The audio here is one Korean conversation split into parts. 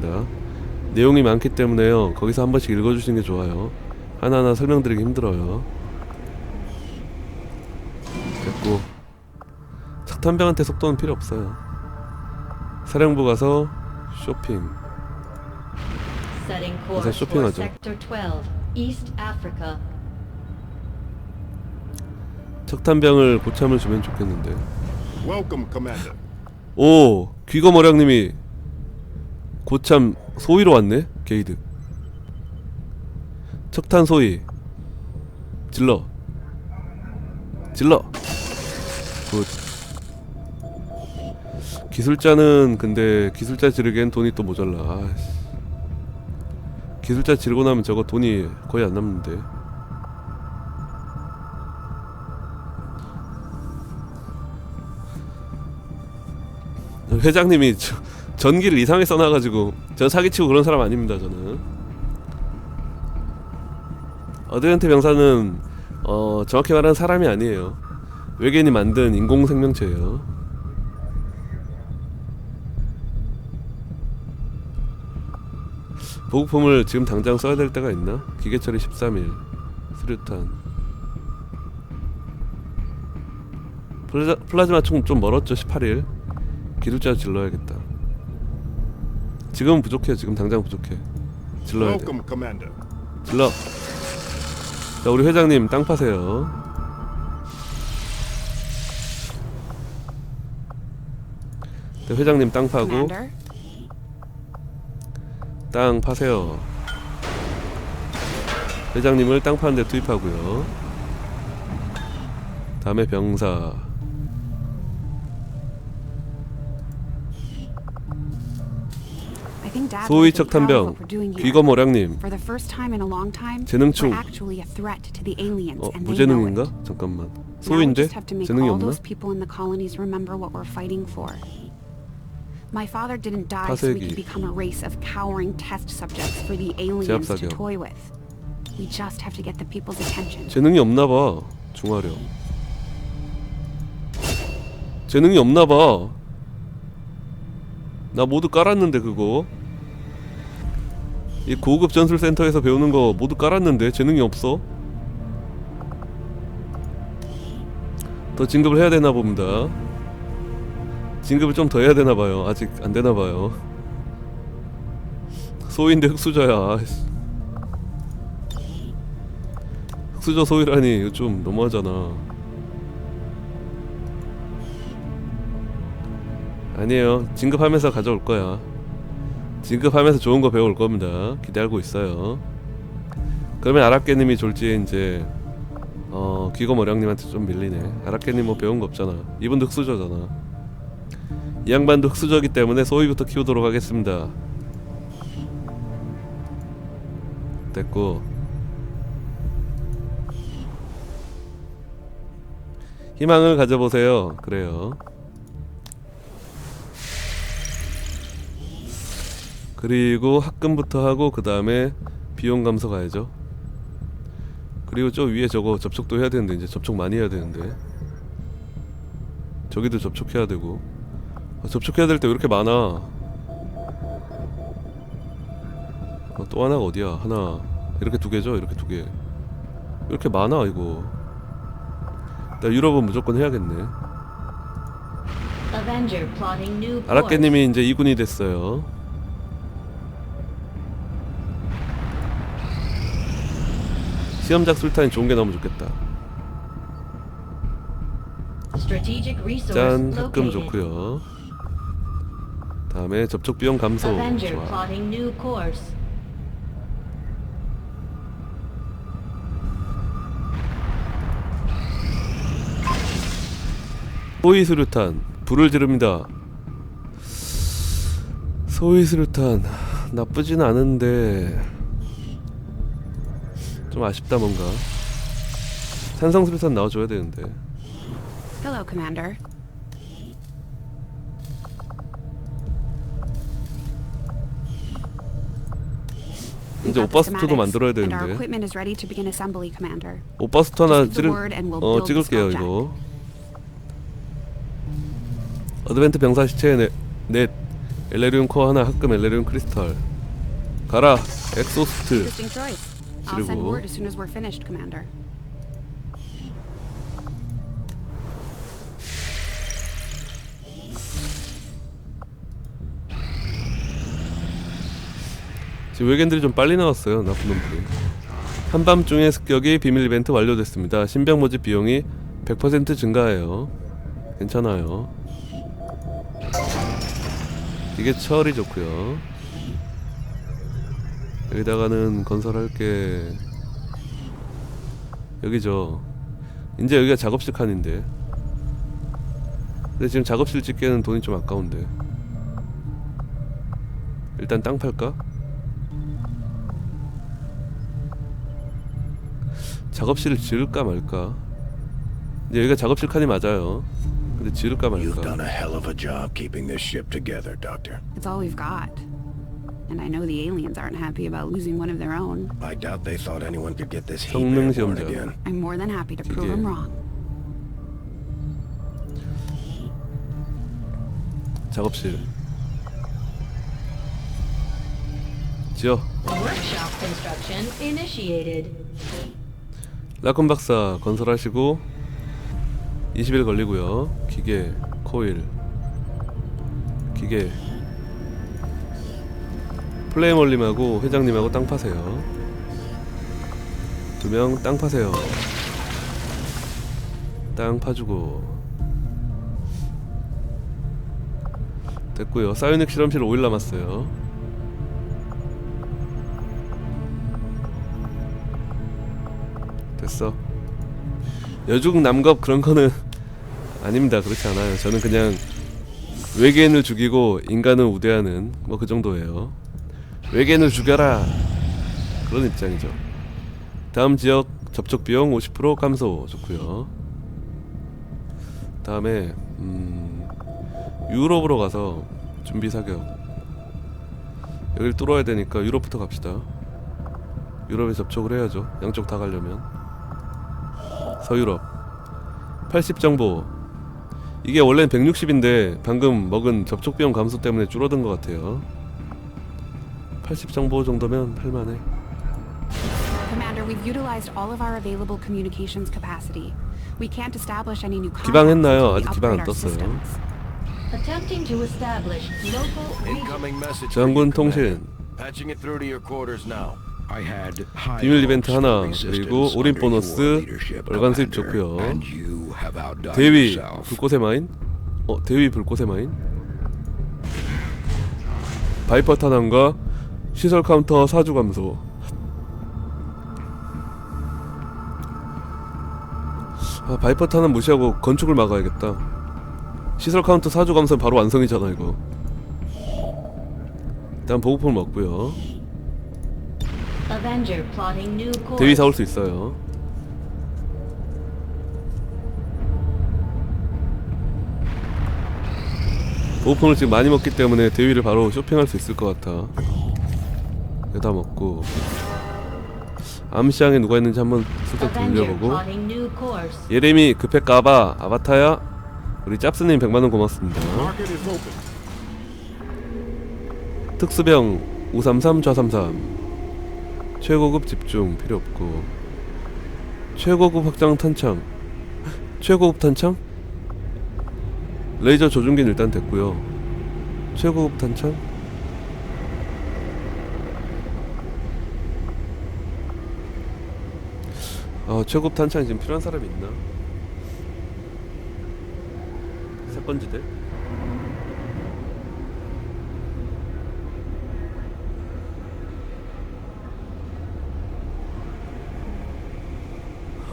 됩니다. 내용이 많기 때문에요. 거기서 한 번씩 읽어주시는 게 좋아요. 하나하나 설명드리기 힘들어요. 됐고 착탄병한테 속도는 필요 없어요. 사령부 가서 쇼핑. 가서 쇼핑하죠. Sector 12, East Africa. 척탄병을 고참을 주면 좋겠는데. 오 귀거 머량님이 고참 소위로 왔네 게이드. 척탄 소위. 질러. 질러. 굿. 기술자는 근데 기술자 지르기엔 돈이 또 모자라. 아이씨. 기술자 지르고 나면 저거 돈이 거의 안 남는데. 회장님이 저- 전기를 이상하게 써놔가지고 전 사기치고 그런 사람 아닙니다 저는. 어드벤트 병사는 어 정확히 말하면 사람이 아니에요. 외계인이 만든 인공 생명체예요. 보급품을 지금 당장 써야 될 때가 있나? 기계 처리 13일. 수류탄. 플라자, 플라즈마 총 좀 멀었죠 18일. 기술자 질러야겠다. 지금은 부족해. 지금 당장 부족해. 질러야 돼. Welcome, Commander. 질러. 자, 우리 회장님 땅 파세요. 네, 회장님 땅 파고 Commander, 땅 파세요. 회장님을 땅 파는 데 투입하고요. 다음에 병사. 소위 척탄병. 귀거모량님 time, 재능충. 어 무재능인가? 잠깐만 소인데 make 재능이 없나? My father didn't die so we 파쇄기. could become a race of cowering test subjects for the aliens to 제압사격. toy with. We just have to get the people's attention. 재능이 없나 봐 중화력 재능이 없나 봐 나 모두 깔았는데 그거 이 고급 전술센터에서 배우는 거 모두 깔았는데 재능이 없어? 더 진급을 해야 되나 봅니다. 진급을 좀 더 해야 되나 봐요. 아직 안 되나 봐요. 소인데 흑수저야. 흑수저 소위라니 이거 좀 너무하잖아. 아니에요. 진급하면서 가져올 거야 진급하면서 좋은 거 배울 겁니다. 기대하고 있어요. 그러면 아랍개님이 졸지에 이제 어 귀거머량님한테 좀 밀리네. 아랍개님 뭐 배운 거 없잖아. 이분도 흑수저잖아. 이 양반도 흑수저기 때문에 소위부터 키우도록 하겠습니다. 됐고. 희망을 가져보세요. 그래요. 그리고 합금부터 하고 그 다음에 비용 감소 가야죠. 그리고 저 위에 저거 접촉도 해야 되는데 이제 접촉 많이 해야 되는데 저기도 접촉해야 되고 아, 접촉해야 될 때 왜 이렇게 많아? 아, 또 하나가 어디야? 하나 이렇게 두 개죠? 이렇게 두 개. 이렇게 많아 이거. 나 유럽은 무조건 해야겠네. 아랍개님이 이제 2군이 됐어요. 시험작 술탄이 좋은 게 너무 좋겠다. 짠, located. 좋고요. 다음에 접촉 비용 감소. 좋아. 소위 수류탄 불을 지릅니다. 소위 수류탄 나쁘진 않은데 좀 아쉽다 뭔가. 산성 수류탄 나와줘야 되는데. Hello, Commander. 이제 schematics, 만들어야 되는데. 오빠스트 하나 찍을 어 찍을게요. 이거. 어드벤트 병사 시체 넷, 넷 엘레리움 코어 하나 합금 엘레리움 크리스탈 가라 엑소스트. I'll send 그리고- word as soon as we're finished, Commander. 지금 외계인들이 좀 빨리 나왔어요 나쁜 놈들이. 한밤중에 습격이 비밀 이벤트 완료됐습니다. 신병 모집 비용이 100% 증가해요. 괜찮아요. 이게 철이 좋고요 여기다가는 건설할 게 여기죠 이제 여기가 작업실 칸인데 근데 지금 작업실 짓기에는 돈이 좀 아까운데 일단 땅 팔까? 작업실을 지을까 말까 이제 여기가 작업실 칸이 맞아요 근데 지을까 You've 말까 done a hell of a job keeping this ship together, Doctor. It's all we've got. And I know the aliens aren't happy about losing one of their own. I doubt they thought anyone could get this heat 성능 airborne 시험자. again. I'm more than happy to prove them wrong. 작업실 지어 Workshop construction initiated. 라콘 박사 건설하시고 20일 걸리고요 기계 코일 기계 플레이멀님하고 회장님하고 땅 파세요. 두 명 땅 파세요. 땅 파주고. 됐고요. 사이오닉 실험실 5일 남았어요. 됐어. 여중 남겁 그런 거는 아닙니다. 그렇지 않아요. 저는 그냥 외계인을 죽이고 인간을 우대하는 뭐 그 정도예요 외계인을 죽여라. 그런 입장이죠. 다음 지역 접촉 비용 50% 감소. 좋고요. 다음에 음, 유럽으로 가서 준비 사격. 여길 뚫어야 되니까 유럽부터 갑시다. 유럽에 접촉을 해야죠. 양쪽 다 가려면. 서유럽. 80 정보. 이게 원래는 160인데 방금 먹은 접촉 비용 감소 때문에 줄어든 것 같아요 80 정보 정도면 할만해 Commander, we've utilized all of our available communications capacity. We can't establish any new 기방했나요? 아직 기방 안 떴어요. Attempting to establish local. Incoming message. you, 통신. Patching it through to your quarters now. I had high 비밀 이벤트 hopes 하나 for resistance 그리고 올인 under 보너스 your leadership, 월간 수입 Commander, 좋고요 and you have outdone 대위 yourself. 불꽃의 마인 어 대위 불꽃의 마인 바이퍼 탄환과 시설 카운터 사주 감소. 아 바이퍼 탄환 무시하고 건축을 막아야겠다. 시설 카운터 사주 감소는 바로 완성이잖아 이거. 일단 보급품을 먹고요. 대위 사올 수 있어요. 보급품을 지금 많이 먹기 때문에 대위를 바로 쇼핑할 수 있을 것 같아 여기다 먹고. 암시장에 누가 있는지 한번 슬쩍 돌려보고. 예레미 급해 까봐. 아바타야? 우리 짭스님 100만원 고맙습니다. 특수병 533 좌33 최고급 집중 필요 없고. 최고급 확장 탄창. 최고급 탄창? 레이저 조준기는 일단 됐고요. 최고급 탄창 아 최고급 탄창이 지금 필요한 사람이 있나? 사건지대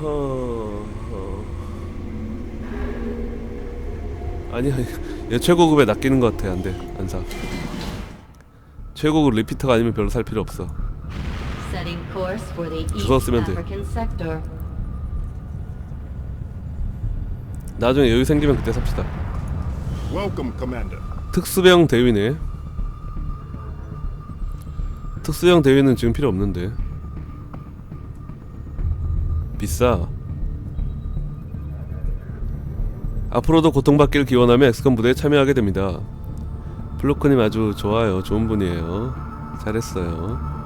허... 허... 아니 아니 얘 최고급에 낚이는 것 같아 안돼 안사. 최고급 리피터가 아니면 별로 살 필요 없어 Setting course for the East 그거 쓰면 돼. African sector. 나중에 여유 생기면 그때 삽시다 Welcome, Commander. 특수병 대위네 특수형 대위는 지금 필요 없는데 비싸 앞으로도 고통받기를 기원하며 엑스컴 부대에 참여하게 됩니다 블로크님 아주 좋아요. 좋은 분이에요. 잘했어요.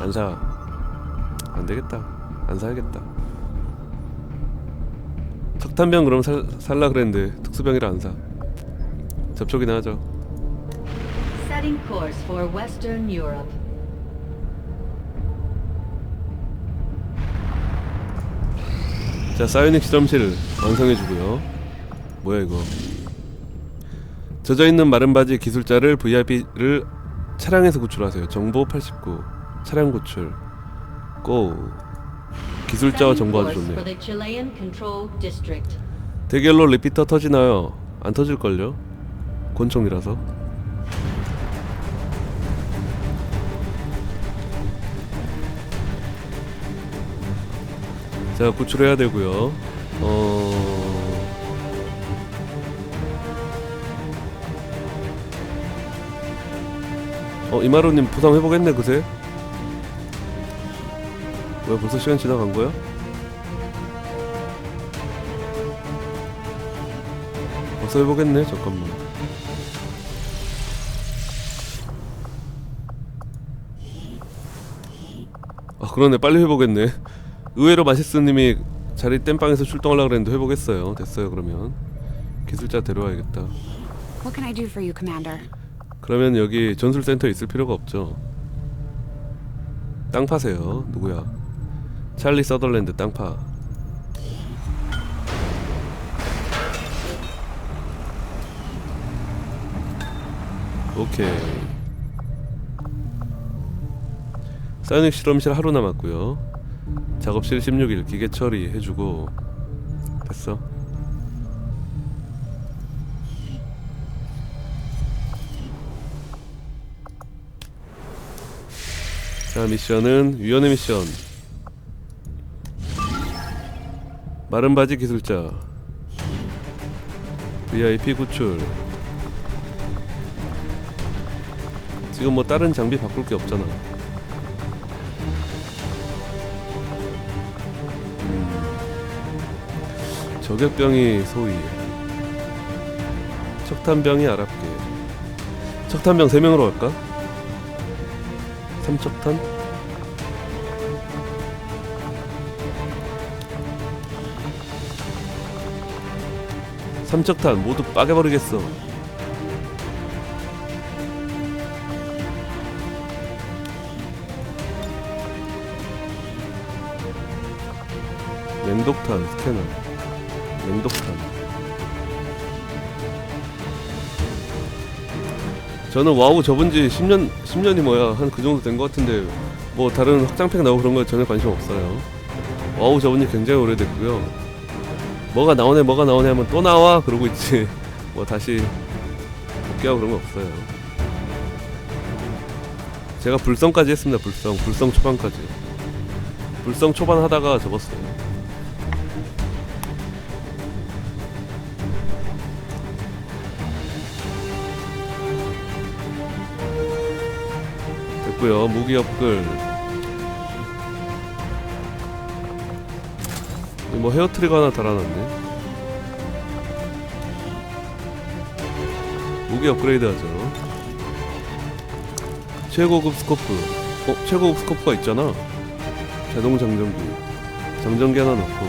안 사. 안 되겠다. 안 사야겠다. 석탄병 그럼 살, 살라 그랬는데 특수병이라 안 사. 접촉이나 하죠. Setting course for Western Europe. 자, 사이오닉 실험실 완성해주고요. 뭐야 이거? 젖어 있는 마른 바지 기술자를 VIP를 차량에서 구출하세요. 정보 89. 차량 구출. 고. 기술자와 Setting 정보 아주 course for 좋네. the Chilean controlled district. 대결로 리피터 터지나요? 안 터질걸요? 권총이라서. 자, 구출해야 되고요. 어... 어, 이마루님 부상 회복했네, 그새? 왜 벌써 시간 지나간 거야? 벌써 회복했네, 잠깐만. 아, 그러네, 빨리 회복했네. 의외로 마시스님이 자리 땜빵에서 출동하려고 그랬는데 회복했어요. 됐어요, 그러면. 기술자 데려와야겠다. What can I do for you, Commander? 그러면 여기 전술센터 있을 필요가 없죠. 땅 파세요. 누구야? 찰리 서덜랜드 땅 파. 오케이. 사이닉 실험실 하루 남았고요. 작업실 16일 기계 처리 해주고 됐어. 자 미션은 위원회 미션 마른 바지 기술자 VIP 구출 지금 뭐 다른 장비 바꿀 게 없잖아 음, 저격병이 소위 척탄병이 아랍게 척탄병 3명으로 갈까? 삼척탄? 삼척탄 모두 빠개버리겠어 냉독탄 스캐너 냉독탄 저는 와우 접은 지 10년 10년이 뭐야 한 그 정도 된 것 같은데 뭐 다른 확장팩 나오고 그런 거 전혀 관심 없어요. 와우 접은 지 굉장히 오래됐고요. 뭐가 나오네 뭐가 나오네 하면 또 나와 그러고 있지. 뭐 다시 복귀하고 그런 거 없어요. 제가 불성까지 했습니다. 불성 불성 초반까지. 불성 초반 하다가 접었어요. 됐고요. 무기 업글. 뭐 헤어 트리거 하나 달아놨네. 무기 업그레이드 하죠. 최고급 스코프. 어, 최고급 스코프가 있잖아. 자동 장전기. 장전기 하나 넣고.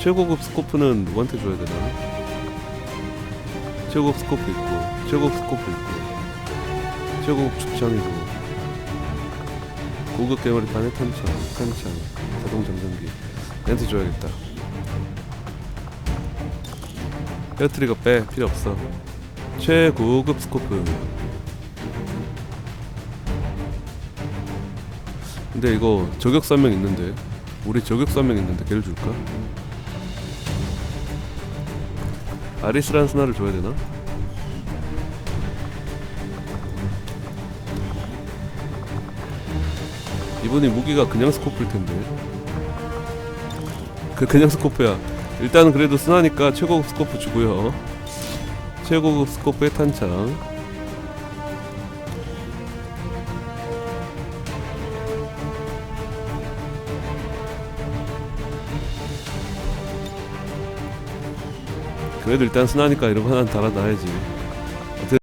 최고급 스코프는 누구한테 줘야 되나? 최고급 스코프 있고, 최고급 스코프 있고. 최고급 축창이고 고급 개머리판의 탄창, 탄창, 자동 장전기 얘한테 줘야겠다 헤어트리거 빼 필요 없어 최고급 스코프 근데 이거 저격수 한명 있는데 우리 저격수 한명 있는데 걔를 줄까? 아리스란 스나를 줘야 되나? 이분이 무기가 그냥 스코프일 텐데. 그 그냥 스코프야. 일단은 그래도 쓰나니까 최고급 스코프 주고요. 최고급 스코프의 탄창. 그래도 일단 순하니까 이런 거 하나 달아놔야지